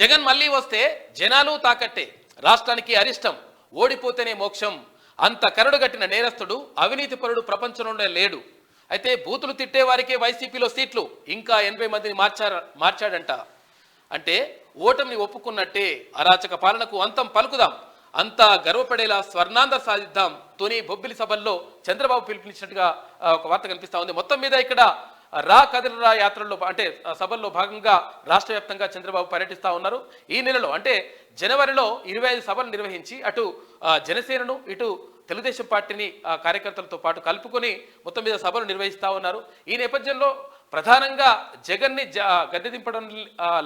జగన్ మళ్ళీ వస్తే జనాలు తాకట్టే రాష్ట్రానికి అరిష్టం ఓడిపోతేనే మోక్షం. అంత కరడుగట్టిన నేరస్తుడు అవినీతి పరుడు ప్రపంచంలోనే లేడు. అయితే బూతులు తిట్టే వారికే వైసీపీలో సీట్లు ఇంకా ఎనభై మందిని మార్చార మార్చాడంట. అంటే ఓటమిని ఒప్పుకున్నట్టే అరాచక పాలనకు అంతం పలుకుదాం. అంతా గర్వపడేలా స్వర్ణాంధ సాధిద్దాం. తొని బొబ్బిలి సభల్లో చంద్రబాబు పిలుపునిచ్చినట్టుగా ఒక వార్త కనిపిస్తా ఉంది. మొత్తం మీద ఇక్కడ రా కదిలరా యాత్రల్లో అంటే సభల్లో భాగంగా రాష్ట్ర వ్యాప్తంగా చంద్రబాబు పర్యటిస్తా ఉన్నారు. ఈ నెలలో అంటే జనవరిలో ఇరవై ఐదు సభలు నిర్వహించి అటు జనసేనను ఇటు తెలుగుదేశం పార్టీని కార్యకర్తలతో పాటు కలుపుకొని మొత్తం మీద సభలు నిర్వహిస్తా ఉన్నారు. ఈ నేపథ్యంలో ప్రధానంగా జగన్ని జ గద్దె దింపడం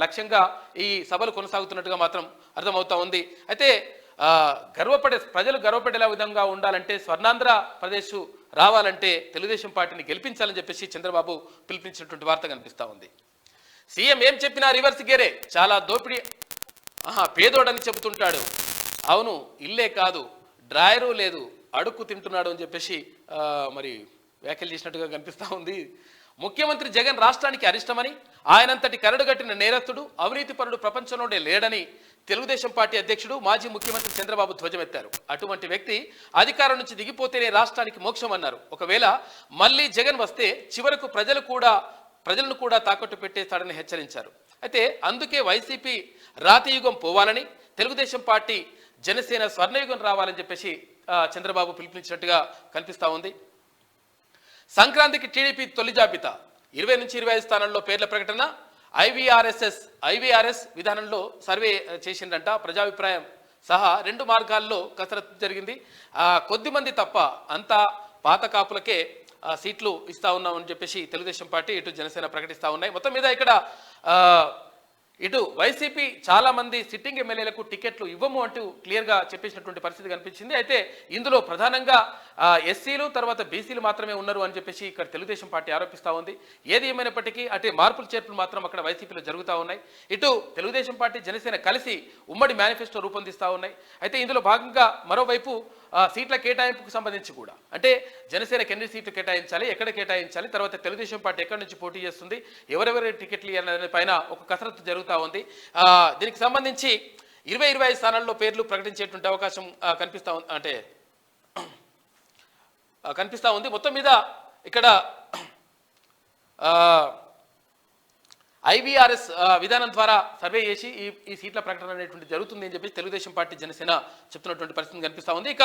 లక్ష్యంగా ఈ సభలు కొనసాగుతున్నట్టుగా మాత్రం అర్థమవుతా ఉంది. అయితే గర్వపడే ప్రజలు గర్వపడేలా విధంగా ఉండాలంటే స్వర్ణాంధ్ర ప్రదేశ్ రావాలంటే తెలుగుదేశం పార్టీని గెలిపించాలని చెప్పేసి చంద్రబాబు పిలిపించినటువంటి వార్త కనిపిస్తా ఉంది. సీఎం ఏం చెప్పినా రివర్స్ గేరే. చాలా దోపిడీ. ఆహా పేదోడని చెబుతుంటాడు. అవును ఇల్లే కాదు డ్రాయరు లేదు అడుక్కు తింటున్నాడు అని చెప్పేసి మరి వ్యాఖ్యలు చేసినట్టుగా కనిపిస్తా ఉంది. ముఖ్యమంత్రి జగన్ రాష్ట్రానికి అరిష్టమని ఆయనంతటి కరడుగట్టిన నేరస్తుడు అవినీతిపరుడు ప్రపంచంలోనే లేడని తెలుగుదేశం పార్టీ అధ్యక్షుడు మాజీ ముఖ్యమంత్రి చంద్రబాబు ధ్వజమెత్తారు. అటువంటి వ్యక్తి అధికారం నుంచి దిగిపోతేనే రాష్ట్రానికి మోక్షం అన్నారు ఒకవేళ మళ్ళీ జగన్ వస్తే చివరకు ప్రజలు కూడా ప్రజలను కూడా తాకట్టు పెట్టేస్తాడని హెచ్చరించారు. అయితే అందుకే వైసీపీ రాతియుగం పోవాలని తెలుగుదేశం పార్టీ జనసేన స్వర్ణయుగం రావాలని చెప్పేసి చంద్రబాబు పిలుపునిచ్చినట్టుగా కనిపిస్తా ఉంది. సంక్రాంతికి టీడీపీ తొలి జాబితా. ఇరవై నుంచి ఇరవై ఐదు స్థానాల్లో పేర్ల ప్రకటన. ఐవీఆర్ఎస్ఎస్ ఐవీఆర్ఎస్ విధానంలో సర్వే ఆ, చేసిందంట. ప్రజాభిప్రాయం సహా రెండు మార్గాల్లో కసరత్తు జరిగింది. కొద్దిమంది తప్ప అంతా పాత కాపులకే సీట్లు ఇస్తా ఉన్నామని చెప్పేసి తెలుగుదేశం పార్టీ ఇటు జనసేన ప్రకటిస్తూ ఉన్నాయి. మొత్తం మీద ఇక్కడ ఇటు వైసీపీ చాలా మంది సిట్టింగ్ ఎమ్మెల్యేలకు టికెట్లు ఇవ్వము అంటూ క్లియర్గా చెప్పేసినటువంటి పరిస్థితి కనిపించింది. అయితే ఇందులో ప్రధానంగా ఎస్సీలు తర్వాత బీసీలు మాత్రమే ఉన్నారు అని చెప్పేసి ఇక్కడ తెలుగుదేశం పార్టీ ఆరోపిస్తూ ఉంది. ఏది ఏమైనప్పటికీ అటు మార్పులు చేర్పులు మాత్రం అక్కడ వైసీపీలో జరుగుతూ ఉన్నాయి. ఇటు తెలుగుదేశం పార్టీ జనసేన కలిసి ఉమ్మడి మేనిఫెస్టో రూపొందిస్తూ ఉన్నాయి. అయితే ఇందులో భాగంగా మరోవైపు సీట్ల కేటాయింపుకు సంబంధించి కూడా. అంటే జనసేనకి ఎన్ని సీట్లు కేటాయించాలి ఎక్కడ కేటాయించాలి తర్వాత తెలుగుదేశం పార్టీ ఎక్కడి నుంచి పోటీ చేస్తుంది ఎవరెవరి టికెట్లు అనే పైన ఒక కసరత్తు జరుగుతూ ఉంది. దీనికి సంబంధించి ఇరవై ఇరవై ఐదు స్థానాల్లో పేర్లు ప్రకటించేటువంటి అవకాశం కనిపిస్తూ ఉంది అంటే కనిపిస్తూ ఉంది. మొత్తం మీద ఇక్కడ ఐవీఆర్ఎస్ విధానం ద్వారా సర్వే చేసి ఈ ఈ సీట్ల ప్రకటన అనేటువంటి జరుగుతుంది అని చెప్పి తెలుగుదేశం పార్టీ జనసేన చెప్తున్నటువంటి పరిస్థితి కనిపిస్తూ ఉంది. ఇక